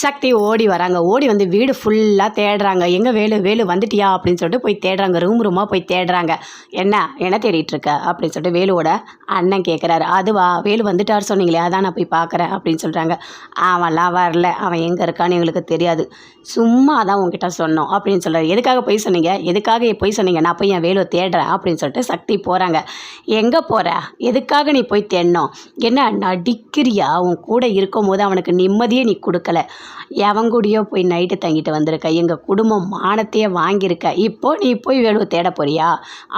சக்தி ஓடி வராங்க. ஓடி வந்து வீடு ஃபுல்லாக தேடுறாங்க. எங்கே வேலு வேலு வந்துட்டியா? அப்படின்னு சொல்லிட்டு போய் தேடுறாங்க. ரூம் ரூமாக போய் தேடுறாங்க. என்ன என்ன தேடிட்டு இருக்க? அப்படின்னு சொல்லிட்டு வேலுவோட அண்ணன் கேட்குறாரு அதுவா? வேலு வந்துட்டார் சொன்னீங்களே அதான் நான் போய் பார்க்குறேன் அப்படின்னு சொல்கிறாங்க அவன்லாம் வரல. அவன் எங்கே இருக்கான்னு எங்களுக்கு தெரியாது. சும்மா தான் உங்ககிட்ட சொன்னோம் அப்படின்னு சொல்கிறார் எதுக்காக போய் சொன்னீங்க? எதுக்காக போய் சொன்னீங்க? நான் போய் என் வேலுவை தேடுறேன் அப்படின்னு சொல்லிட்டு சக்தி போகிறாங்க எங்கே போகிற எதுக்காக நீ போய் தேடணும் என்ன நடிக்கிறியா? உன் கூட இருக்கும்போது அவனுக்கு நிம்மதியே நீ கொடுக்கல. எவன் கூடயோ போய் நைட்டு தங்கிட்டு வந்திருக்க எங்கள் குடும்பம் மானத்தையே வாங்கியிருக்க. இப்போ நீ போய் வேலுவை தேட போறியா?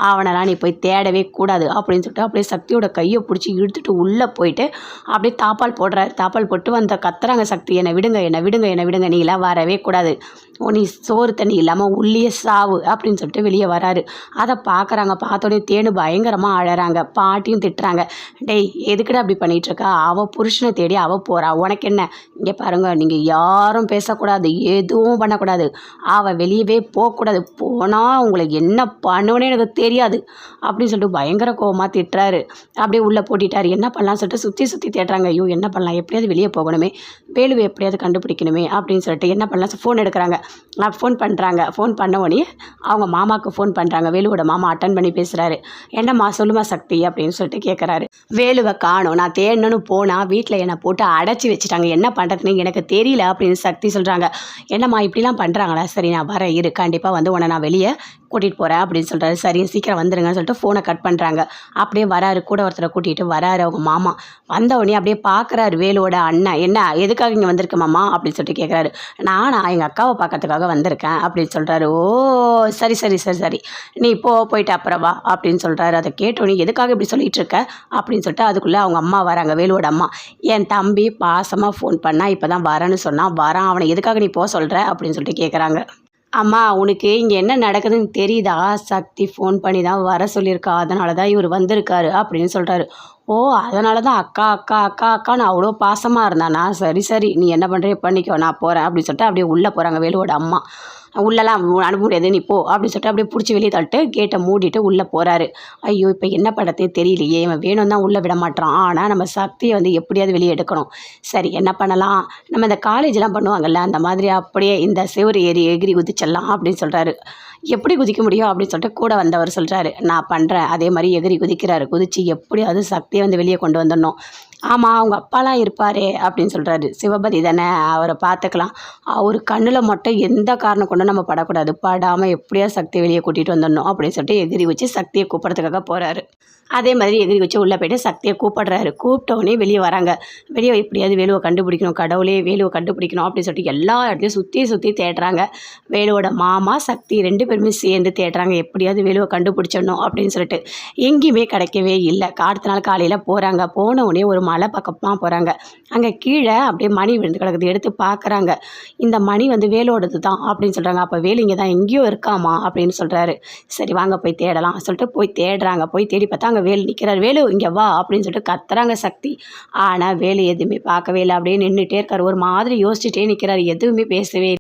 அவனெல்லாம் நீ போய் தேடவே கூடாது அப்படின்னு சொல்லிட்டு அப்படியே சக்தியோட கையை பிடிச்சி இழுத்துட்டு உள்ளே போயிட்டு அப்படியே தாப்பால் போடுறாரு தாப்பால் போட்டு வந்த கத்துறாங்க சக்தி என்னை விடுங்க என்னை விடுங்க என்னை விடுங்க நீங்களாம் வரவே கூடாது. நீ சோறு தண்ணி இல்லாமல் உள்ளே சாவு அப்படின்னு சொல்லிட்டு வெளியே வராரு. அதை பார்க்குறாங்க. பார்த்தோடனே தேனு பயங்கரமாக அழறாங்க. பாட்டியும் திட்டுறாங்க. டேய் எதுக்குடா அப்படி பண்ணிகிட்டு இருக்கா அவள் புருஷனை தேடி அவள் போகிறா உனக்கு என்ன? இங்கே பாருங்கள் நீங்கள் யாரும் பேசக்கூடாது எதுவும் பண்ணக்கூடாது. அவள் வெளியவே போகக்கூடாது. போனால் உங்களுக்கு என்ன பண்ணுவேன்னு எனக்கு தெரியாது. அப்படின்னு சொல்லிட்டு பயங்கர கோவமாக திட்டுறாரு. அப்படியே உள்ளே போட்டிட்டார். என்ன பண்ணலாம்னு சொல்லிட்டு சுற்றி சுற்றி தேடுறாங்க ஐயோ என்ன பண்ணலாம்? எப்படியாவது வெளியே போகணுமே. வேலுவை எப்படியாவது கண்டுபிடிக்கணுமே அப்படின்னு சொல்லிட்டு என்ன பண்ணலாம்? ஃபோன் எடுக்கிறாங்க. ஃபோன் பண்ணுறாங்க ஃபோன் பண்ண உடனே அவங்க மாமாவுக்கு ஃபோன் பண்ணுறாங்க வேலுவோட மாமா அட்டன் பண்ணி பேசுகிறாரு என்னம்மா சொல்லுமா சக்தி அப்படின்னு சொல்லிட்டு கேட்குறாரு வேலுவை காணும். நான் தேடணும்னு போனால் வீட்டில் என்னை போட்டு அடைச்சி வச்சுட்டாங்க. என்ன பண்ணுறதுன்னு எனக்கு தெரியல அப்படின்னு சக்தி சொல்கிறாங்க என்னம்மா இப்படிலாம் பண்ணுறாங்களா சரி நான் வரேன். இரு கண்டிப்பாக வந்து உன்னை நான் வெளியே கூட்டிகிட்டு போகிறேன் அப்படின்னு சொல்கிறாரு சரி சீக்கிரம் வந்துருங்கன்னு சொல்லிட்டு ஃபோனை கட் பண்ணுறாங்க அப்படியே வராரு. கூட ஒருத்தரை கூட்டிகிட்டு வராரு அவங்க மாமா. வந்த உடனே அப்படியே பார்க்குறாரு வேலுவோட அண்ணன். என்ன எதுக்காக இங்கே வந்திருக்க மாமா அப்படின்னு சொல்லிட்டு கேட்குறாரு நானா எங்கள் அக்காவை பார்க்கறதுக்காக வந்திருக்கேன் அப்படின்னு சொல்கிறாரு ஓ சரி சரி சரி சரி. நீ போ போயிட்டு அப்புறம் வா அப்படின்னு சொல்கிறாரு அதை கேட்டோன்னே எதுக்காக இப்படி சொல்லிட்டு இருக்க? அப்படின்னு சொல்லிட்டு அதுக்குள்ளே அவங்க அம்மா வராங்க வேலுவோட அம்மா. என் தம்பி பாசமாக ஃபோன் பண்ணால் இப்போ தான் வரேன்னு சொன்னால் வரான் அவனை எதுக்காக நீ போக சொல்கிற அப்படின்னு சொல்லிட்டு கேட்குறாங்க அம்மா உனக்கு இங்கே என்ன நடக்குதுன்னு தெரியுதா? சக்தி ஃபோன் பண்ணி தான் வர சொல்லியிருக்கா. அதனால தான் இவர் வந்திருக்காரு அப்படின்னு சொல்கிறாரு ஓ அதனால தான் அக்கா அக்கா அக்கா அக்கான்னு அவ்வளோ பாசமாக இருந்தானா? சரி சரி நீ என்ன பண்ணுறிய பண்ணிக்கோ நான் போகிறேன் அப்படின்னு சொல்லிட்டு அப்படியே உள்ளே போகிறாங்க வேலுவோட அம்மா. உள்ளெல்லாம் அனுப்ப முடியாது நீ போ அப்படின்னு சொல்லிட்டு அப்படியே பிடிச்சி வெளியே தள்ளிட்டு கேட்டை மூடிட்டு உள்ளே போகிறாரு ஐயோ இப்போ என்ன பண்ணுறதே தெரியலையே இவன் வேணும் தான் உள்ளே விட மாட்டான் ஆனால் நம்ம சக்தியை வந்து எப்படியாவது வெளியே எடுக்கணும். சரி என்ன பண்ணலாம்? நம்ம இந்த காலேஜ்லாம் பண்ணுவாங்கல்ல அந்த மாதிரி அப்படியே இந்த செவரு ஏறி எகிரி குதிச்சிடலாம் அப்படின்னு சொல்கிறாரு எப்படி குதிக்க முடியும் அப்படின்னு சொல்லிட்டு கூட வந்தவர் சொல்கிறாரு நான் பண்ணுறேன் அதே மாதிரி எகிரி குதிக்கிறாரு. குதித்து எப்படியாவது சக்தியை வந்து வெளியே கொண்டு வந்துடணும். ஆமாம் அவங்க அப்பாலாம் இருப்பாரே அப்படின்னு சொல்கிறாரு சிவபதி தானே அவரை பார்த்துக்கலாம். அவர் கண்ணில் மட்டும் எந்த காரணம் கொண்டு நம்ம படக்கூடாது. படாமல் எப்படியா சக்தியை வெளியே கூட்டிகிட்டு வந்துடணும் அப்படின்னு சொல்லிட்டு எகிரி வச்சு சக்தியை கூப்பிட்றதுக்காக போகிறாரு அதே மாதிரி எகிரி வச்சு உள்ளே போய்ட்டு சக்தியை கூப்பிடுறாரு. கூப்பிட்டவுடனே வெளியே வராங்க. வெளியே எப்படியாவது வேலுவை கண்டுபிடிக்கணும் கடவுளே வேலுவை கண்டுபிடிக்கணும் அப்படின்னு சொல்லிட்டு எல்லா இடத்துலையும் சுற்றி சுற்றி தேடுறாங்க. வேலுவோட மாமா சக்தி ரெண்டு பேருமே சேர்ந்து தேடுறாங்க. எப்படியாவது வேலுவை கண்டுபிடிச்சிடணும் அப்படின்னு சொல்லிட்டு. எங்கேயுமே கிடைக்கவே இல்லை. அடுத்த நாள் காலையில் போகிறாங்க போன உடனே ஒரு மலை பக்கமாக போகிறாங்க அங்கே கீழே அப்படியே மணி விழுந்து கிடக்குது. எடுத்து பார்க்குறாங்க இந்த மணி வந்து வேலோடது தான் அப்படின்னு சொல்லிட்டு சொல்கிறாங்க அப்போ வேலு இங்கே தான் எங்கேயோ இருக்காமா அப்படின்னு சொல்கிறாரு சரி வாங்க போய் தேடலாம். சொல்லிட்டு போய் தேடுறாங்க. போய் தேடி பார்த்தா அங்கே வேலு நிற்கிறார் வேலு இங்கே வா அப்படின்னு சொல்லிட்டு கத்துறாங்க சக்தி. ஆனால் வேலு எதுவுமே பார்க்கவே இல்லை. அப்படியே நின்றுட்டே இருக்கார். ஒரு மாதிரி யோசிச்சுட்டே நிற்கிறார் எதுவுமே பேசவே